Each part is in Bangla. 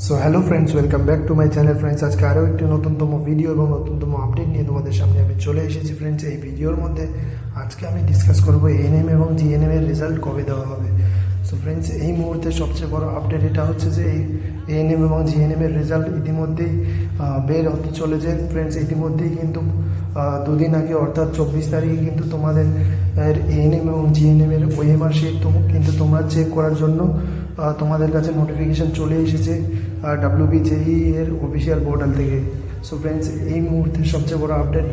So hello friends welcome back to my channel friends আজকে আরও একটি নতুনতম ভিডিও এবং নতুনতম আপডেট নিয়ে তোমাদের সামনে আমি চলে এসেছি ফ্রেন্ডস এই ভিডিওর মধ্যে। আজকে আমি ডিসকাস করব এএনএম এবং জিএনএম এর রেজাল্ট কবে দেওয়া হবে। সো ফ্রেন্ডস এই মুহূর্তে সবচেয়ে বড় আপডেট এটা হচ্ছে যে এই এএনএম এবং জিএনএম এর রেজাল্ট ইতিমধ্যেই বের হতে চলেছে। ফ্রেন্ডস ইতিমধ্যেই কিন্তু দুদিন আগে অর্থাৎ চব্বিশ তারিখে কিন্তু তোমাদের এএনএম এবং জিএনএম এর ওএমআর শিট কিন্তু তোমরা চেক করার জন্য তোমাদের কাছে নোটিফিকেশান চলে এসেছে ডাব্লিউবিজেই এর অফিসিয়াল পোর্টাল থেকে। সো ফ্রেন্ডস এই মুহূর্তে সবচেয়ে বড় আপডেট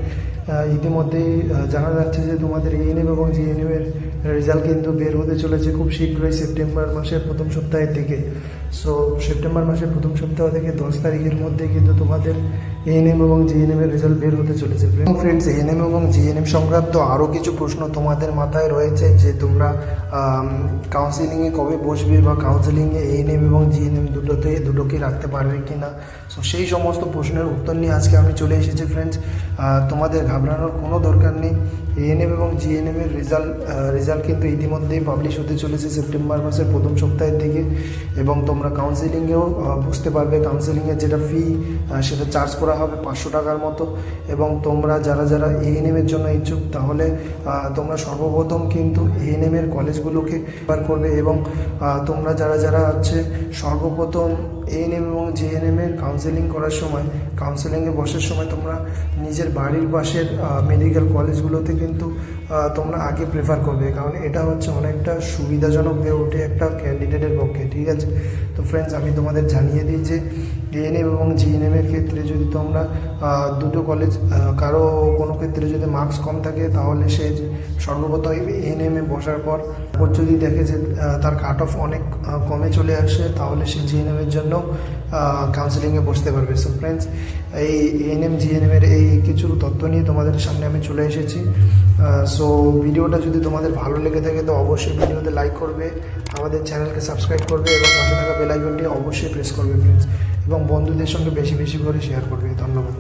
ইতিমধ্যেই জানা যাচ্ছে যে তোমাদের এএনএম এবং জিএনএম এর রেজাল্ট কিন্তু বের হতে চলেছে খুব শীঘ্রই সেপ্টেম্বর মাসের প্রথম সপ্তাহের থেকে সো সেপ্টেম্বর মাসের প্রথম সপ্তাহ থেকে দশ তারিখের মধ্যে কিন্তু তোমাদের এএনএম এবং জিএনএম এর রেজাল্ট বের হতে চলেছে। ফ্রেন্ডস এএনএম এবং জিএনএম সংক্রান্ত আরও কিছু প্রশ্ন তোমাদের মাথায় রয়েছে যে তোমরা কাউন্সিলিংয়ে কবে বসবে বা কাউন্সিলিংয়ে এএনএম এবং জিএনএম দুটোতে, দুটোকে রাখতে পারবে কি না সো সেই সমস্ত প্রশ্নের উত্তর নিয়ে আজকে আমি চলে এসেছি ফ্রেন্ডস তোমাদের ঘাবড়ানোর কোনো দরকার নেই। এএনএম এবং জিএনএম এর রেজাল্ট রেজাল্ট কিন্তু ইতিমধ্যেই পাবলিশ হতে চলেছে সেপ্টেম্বর মাসের প্রথম সপ্তাহের দিকে এবং তোমরা কাউন্সিলিংয়েও বুঝতে পারবে কাউন্সিলিংয়ের যেটা ফি সেটা চার্জ করা হবে পাঁচশো টাকার মতো এবং তোমরা যারা যারা এএনএম এর জন্য ইচ্ছুক তাহলে তোমরা সর্বপ্রথম কিন্তু এএনএম এর কলেজগুলোকে বার করবে এবং তোমরা যারা যারা আছে সর্বপ্রথম এএনএম এবং জেএনএম এর কাউন্সেলিং করার সময় কাউন্সেলিংয়ে বসার সময় তোমরা নিজের বাড়ির পাশের মেডিকেল কলেজগুলোতে কিন্তু তোমরা আগে প্রেফার করবে। কারণ এটা হচ্ছে অনেকটা সুবিধাজনক হয়ে ওঠে একটা ক্যান্ডিডেটের পক্ষে, ঠিক আছে? তো ফ্রেন্ডস আমি তোমাদের জানিয়ে দিই যে এএনএম এবং জিএনএম এর ক্ষেত্রে যদি তোমরা দুটো কলেজ কারও কোনো ক্ষেত্রে যদি মার্কস কম থাকে, তাহলে সে সর্বপ্রথম এ বসার পর ওর যদি দেখে যে তার কাট অফ অনেক কমে চলে আসে, তাহলে সে জিএনএম এর জন্য কাউন্সিলিংয়ে বসতে পারবে। সো ফ্রেন্ডস এই এএনএম জিএনএম এর এই কিছু তথ্য নিয়ে তোমাদের সামনে আমি চলে এসেছি। সো ভিডিওটা যদি তোমাদের ভালো লেগে থাকে, তো অবশ্যই ভিডিওতে লাইক করবে, আমাদের চ্যানেলকে সাবস্ক্রাইব করবে এবং পাশে থাকা বেলাইকনটি অবশ্যই প্রেস করবে ফ্রেন্ডস এবং বন্ধুদের সঙ্গে বেশি বেশি করে শেয়ার করবে। ধন্যবাদ।